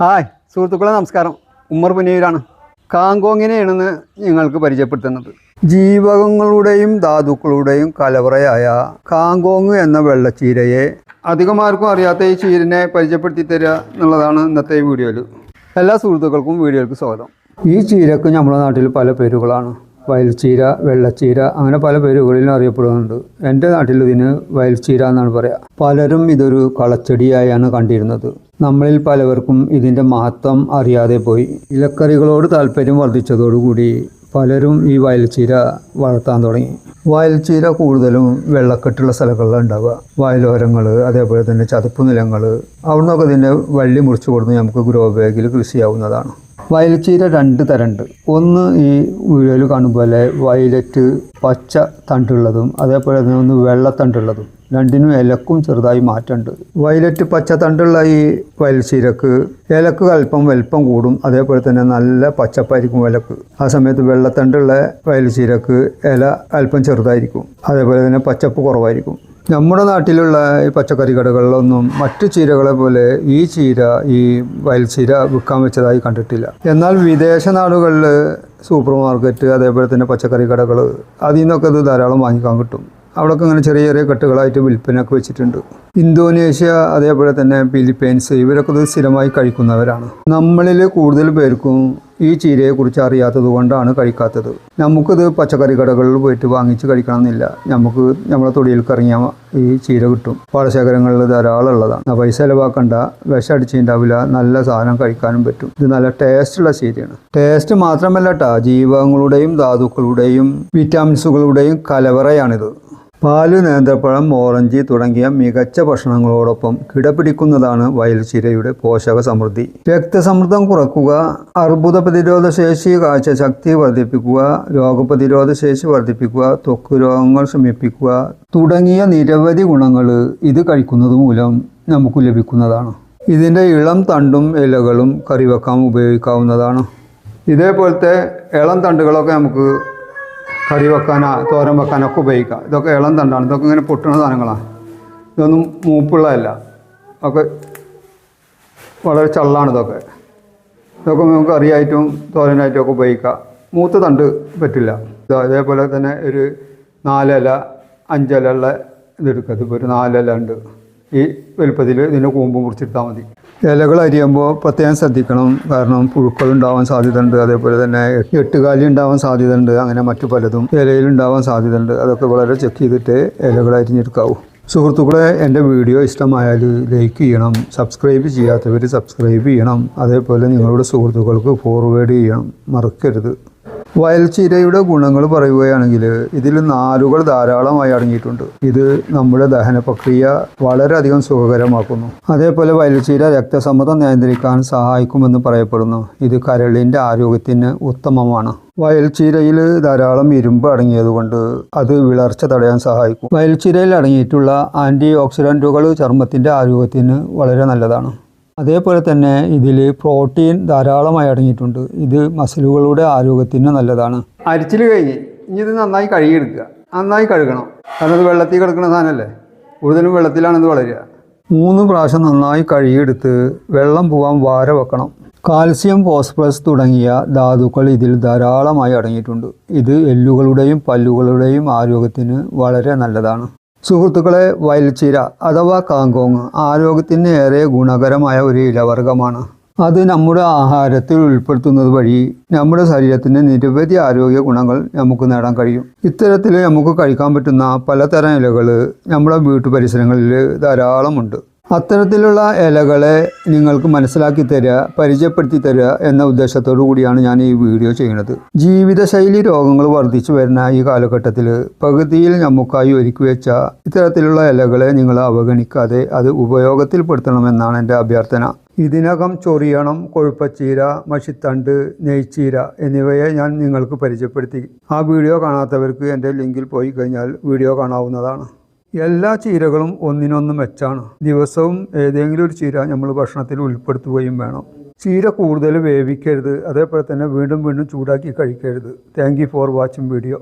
Hi സുഹൃത്തുക്കളെ നമസ്കാരം. ഉമ്മർ പുനീരാണ് കാങ്കോങ്ങിനെയാണെന്ന് നിങ്ങൾക്ക് പരിചയപ്പെടുത്തുന്നത്. ജീവകങ്ങളുടെയും ധാതുക്കളുടെയും കലവറയായ കാങ്കോങ് എന്ന വെള്ളച്ചീരയെ അധികമാർക്കും അറിയാത്ത ഈ ചീരനെ പരിചയപ്പെടുത്തി തരിക എന്നുള്ളതാണ് ഇന്നത്തെ വീഡിയോയിൽ എല്ലാ സുഹൃത്തുക്കൾക്കും വീഡിയോയ്ക്ക് സ്വാഗതം. ഈ ചീരക്ക് നമ്മുടെ നാട്ടിൽ പല പേരുകളാണ്. വയൽച്ചീര വെള്ളച്ചീര അങ്ങനെ പല പേരുകളിലും അറിയപ്പെടുന്നുണ്ട്. എന്റെ നാട്ടിൽ ഇതിന് വയൽച്ചീര എന്നാണ് പറയുക പലരും ഇതൊരു കളച്ചെടിയായാണ് കണ്ടിരുന്നത്. നമ്മളിൽ പലവർക്കും ഇതിന്റെ മഹത്വം അറിയാതെ പോയി. ഇലക്കറികളോട് താല്പര്യം വർദ്ധിച്ചതോടുകൂടി പലരും ഈ വയൽച്ചീര വളർത്താൻ തുടങ്ങി. വയൽച്ചീര കൂടുതലും വെള്ളക്കെട്ടുള്ള സ്ഥലങ്ങളിലാണ് ഉണ്ടാവുക. വയലോരങ്ങൾ അതേപോലെ തന്നെ ചതുപ്പ് നിലങ്ങൾ അവിടെ നിന്നൊക്കെ ഇതിന്റെ വള്ളി മുറിച്ച് കൊടുത്ത് നമുക്ക് ഗ്രോ ബാഗിൽ കൃഷി ചെയ്യാവുന്നതാണ്. വയലച്ചീര രണ്ട് തരമുണ്ട്. ഒന്ന് ഈ വീഡിയോയിൽ കാണും പോലെ വയലറ്റ് പച്ച തണ്ടുള്ളതും അതേപോലെ തന്നെ ഒന്ന് വെള്ളത്തണ്ടുള്ളതും രണ്ടിനും ഇലക്കും ചെറുതായി മാറ്റമുണ്ട്. വയലറ്റ് പച്ച തണ്ടുള്ള ഈ വയൽച്ചീരക്ക് ഇലക്ക് അല്പം വലിപ്പം കൂടും. അതേപോലെ തന്നെ നല്ല പച്ചപ്പായിരിക്കും ഇലക്ക്. ആ സമയത്ത് വെള്ളത്തണ്ടുള്ള വയൽച്ചീരക്ക് ഇല അല്പം ചെറുതായിരിക്കും. അതേപോലെ തന്നെ പച്ചപ്പ് കുറവായിരിക്കും. നമ്മുടെ നാട്ടിലുള്ള ഈ പച്ചക്കറി കടകളിലൊന്നും മറ്റു ചീരകളെ പോലെ ഈ ചീര ഈ വയൽ ചീര വിൽക്കാൻ വെച്ചതായി കണ്ടിട്ടില്ല. എന്നാൽ വിദേശ നാടുകളിൽ സൂപ്പർ മാർക്കറ്റ് അതേപോലെ തന്നെ പച്ചക്കറി കടകൾ അതിൽ നിന്നൊക്കെ ഇത് ധാരാളം വാങ്ങിക്കാൻ കിട്ടും. അവിടെയൊക്കെ ഇങ്ങനെ ചെറിയ ചെറിയ കെട്ടുകളായിട്ട് വിൽപ്പനയൊക്കെ വെച്ചിട്ടുണ്ട്. ഇന്തോനേഷ്യ അതേപോലെ തന്നെ ഫിലിപ്പൈൻസ് ഇവരൊക്കെ ഇത് സ്ഥിരമായി കഴിക്കുന്നവരാണ്. നമ്മളിൽ കൂടുതൽ പേർക്കും ഈ ചീരയെക്കുറിച്ച് അറിയാത്തത് കൊണ്ടാണ് കഴിക്കാത്തത്. നമുക്കിത് പച്ചക്കറി കടകളിൽ പോയിട്ട് വാങ്ങിച്ച് കഴിക്കണമെന്നില്ല. നമുക്ക് നമ്മളെ തൊടിയിൽ കറങ്ങിയാൽ ഈ ചീര കിട്ടും. പാടശേഖരങ്ങളിൽ ധാരാളം ഉള്ളതാണ്. പൈസ ചിലവാക്കണ്ട വിഷം അടിച്ചിട്ടുണ്ടാവില്ല നല്ല സാധനം കഴിക്കാനും പറ്റും. ഇത് നല്ല ടേസ്റ്റുള്ള ചീരയാണ്. ടേസ്റ്റ് മാത്രമല്ല കേട്ടോ ജീവകങ്ങളുടെയും ധാതുക്കളുടെയും വിറ്റാമിൻസുകളുടെയും കലവറയാണിത്. പാൽ നേന്ത്രപ്പഴം ഓറഞ്ച് തുടങ്ങിയ മികച്ച ഭക്ഷണങ്ങളോടൊപ്പം കിടപിടിക്കുന്നതാണ് വയൽച്ചിരയുടെ പോഷക സമൃദ്ധി രക്തസമ്മർദ്ദം കുറക്കുക അർബുദ പ്രതിരോധ ശേഷി കാഴ്ചശക്തി വർദ്ധിപ്പിക്കുക രോഗപ്രതിരോധ ശേഷി വർദ്ധിപ്പിക്കുക ത്വക്ക് രോഗങ്ങൾ ശമിപ്പിക്കുക തുടങ്ങിയ നിരവധി ഗുണങ്ങൾ ഇത് കഴിക്കുന്നത് മൂലം നമുക്ക് ലഭിക്കുന്നതാണ്. ഇതിന്റെ ഇളം തണ്ടും ഇലകളും കറിവെക്കാൻ ഉപയോഗിക്കാവുന്നതാണ്. ഇതേപോലത്തെ ഇളം തണ്ടുകളൊക്കെ നമുക്ക് കറി വെക്കാനോ തോരൻ വെക്കാനൊക്കെ ഉപയോഗിക്കാം ഇതൊക്കെ ഇളം തണ്ടാണ്. ഇതൊക്കെ ഇങ്ങനെ പൊട്ടുന്ന സാധനങ്ങളാണ്. ഇതൊന്നും മൂപ്പുള്ളതല്ല. ഒക്കെ വളരെ ചള്ളാണ് ഇതൊക്കെ. ഇതൊക്കെ നമുക്ക് കറിയായിട്ടും തോരനായിട്ടും ഒക്കെ ഉപയോഗിക്കാം. മൂത്ത തണ്ട് പറ്റില്ല. അതേപോലെ തന്നെ ഒരു നാലില അഞ്ചില ഉള്ള ഇതെടുക്കുക ഇതിപ്പോൾ ഒരു നാലില ഉണ്ട്. ഈ വലുപ്പത്തിൽ ഇതിന്റെ കൂമ്പ് മുറിച്ചിട്ടാൽ മതി. ഇലകൾ അരിയുമ്പോൾ പ്രത്യേകം ശ്രദ്ധിക്കണം. കാരണം പുഴുക്കൾ ഉണ്ടാവാൻ സാധ്യതയുണ്ട്. അതേപോലെ തന്നെ എട്ടുകാലി ഉണ്ടാവാൻ സാധ്യതയുണ്ട്. അങ്ങനെ മറ്റു പലതും ഇലയിൽ ഉണ്ടാവാൻ സാധ്യതയുണ്ട്. അതൊക്കെ വളരെ ചെക്ക് ചെയ്തിട്ട് ഇലകൾ അരിഞ്ഞെടുക്കാവൂ. സുഹൃത്തുക്കളെ എന്റെ വീഡിയോ ഇഷ്ടമായാൽ ലൈക്ക് ചെയ്യണം. സബ്സ്ക്രൈബ് ചെയ്യാത്തവർ സബ്സ്ക്രൈബ് ചെയ്യണം. അതേപോലെ നിങ്ങളുടെ സുഹൃത്തുക്കൾക്ക് ഫോർവേഡ് ചെയ്യണം. മറക്കരുത്. വയൽച്ചീരയുടെ ഗുണങ്ങൾ പറയുകയാണെങ്കിൽ ഇതിൽ നാലുകൾ ധാരാളമായി അടങ്ങിയിട്ടുണ്ട്. ഇത് നമ്മുടെ ദഹന പ്രക്രിയ വളരെയധികം സുഖകരമാക്കുന്നു. അതേപോലെ വയൽച്ചീര രക്തസമ്മതം നിയന്ത്രിക്കാൻ സഹായിക്കുമെന്ന് പറയപ്പെടുന്നു. ഇത് കരളിന്റെ ആരോഗ്യത്തിന് ഉത്തമമാണ്. വയൽച്ചീരയിൽ ധാരാളം ഇരുമ്പ് അടങ്ങിയതുകൊണ്ട് അത് വിളർച്ച തടയാൻ സഹായിക്കും. വയൽച്ചീരയിൽ അടങ്ങിയിട്ടുള്ള ആന്റി ഓക്സിഡന്റുകൾ ചർമ്മത്തിന്റെ ആരോഗ്യത്തിന് വളരെ നല്ലതാണ്. അതേപോലെ തന്നെ ഇതിൽ പ്രോട്ടീൻ ധാരാളമായി അടങ്ങിയിട്ടുണ്ട്. ഇത് മസിലുകളുടെ ആരോഗ്യത്തിന് നല്ലതാണ്. അരിച്ചിൽ കഴിഞ്ഞ് ഇനി ഇത് നന്നായി കഴുകിയെടുക്കുക. നന്നായി കഴുകണം. കാരണം ഇത് വെള്ളത്തിൽ കിടക്കുന്ന സാധനമല്ലേ? കൂടുതലും വെള്ളത്തിലാണ് ഇത് വളരുക. മൂന്ന് പ്രാവശ്യം നന്നായി കഴുകിയെടുത്ത് വെള്ളം പോകാൻ വാര വെക്കണം. കാൽസ്യം ഫോസ്ഫറസ് തുടങ്ങിയ ധാതുക്കൾ ഇതിൽ ധാരാളമായി അടങ്ങിയിട്ടുണ്ട്. ഇത് എല്ലുകളുടെയും പല്ലുകളുടെയും ആരോഗ്യത്തിന് വളരെ നല്ലതാണ്. സുഹൃത്തുക്കളെ വയൽച്ചീര അഥവാ കാങ്കോങ് ആരോഗ്യത്തിന് ഏറെ ഗുണകരമായ ഒരു ഇലവർഗമാണ് അത് നമ്മുടെ ആഹാരത്തിൽ ഉൾപ്പെടുത്തുന്നത് വഴി നമ്മുടെ ശരീരത്തിന് നിരവധി ആരോഗ്യ ഗുണങ്ങൾ നമുക്ക് നേടാൻ കഴിയും. ഇത്തരത്തിൽ നമുക്ക് കഴിക്കാൻ പറ്റുന്ന പലതരം ഇലകൾ നമ്മുടെ വീട്ടു പരിസരങ്ങളിൽ ധാരാളമുണ്ട്. അത്തരത്തിലുള്ള ഇലകളെ നിങ്ങൾക്ക് മനസ്സിലാക്കി തരിക പരിചയപ്പെടുത്തി തരിക എന്ന ഉദ്ദേശത്തോടു കൂടിയാണ് ഞാൻ ഈ വീഡിയോ ചെയ്യുന്നത്. ജീവിതശൈലി രോഗങ്ങൾ വർദ്ധിച്ചു വരുന്ന ഈ കാലഘട്ടത്തിൽ പകുതിയിൽ നമുക്കായി ഒരുക്കി വെച്ച ഇത്തരത്തിലുള്ള ഇലകളെ നിങ്ങൾ അവഗണിക്കാതെ അത് ഉപയോഗത്തിൽപ്പെടുത്തണമെന്നാണ് എന്റെ അഭ്യർത്ഥന. ഇതിനകം ചൊറിയണം കൊഴുപ്പച്ചീര മഷിത്തണ്ട് നെയ്ച്ചീര എന്നിവയെ ഞാൻ നിങ്ങൾക്ക് പരിചയപ്പെടുത്തി. ആ വീഡിയോ കാണാത്തവർക്ക് എന്റെ ലിങ്കിൽ പോയി കഴിഞ്ഞാൽ വീഡിയോ കാണാവുന്നതാണ്. എല്ലാ ചീരകളും ഒന്നിനൊന്ന് മെച്ചാണ്. ദിവസവും ഏതെങ്കിലും ഒരു ചീര നമ്മൾ ഭക്ഷണത്തിൽ ഉൾപ്പെടുത്തുകയും വേണം. ചീര കൂടുതൽ വേവിക്കരുത്. അതേപോലെ തന്നെ വീണ്ടും വീണ്ടും ചൂടാക്കി കഴിക്കരുത്. Thank for watching video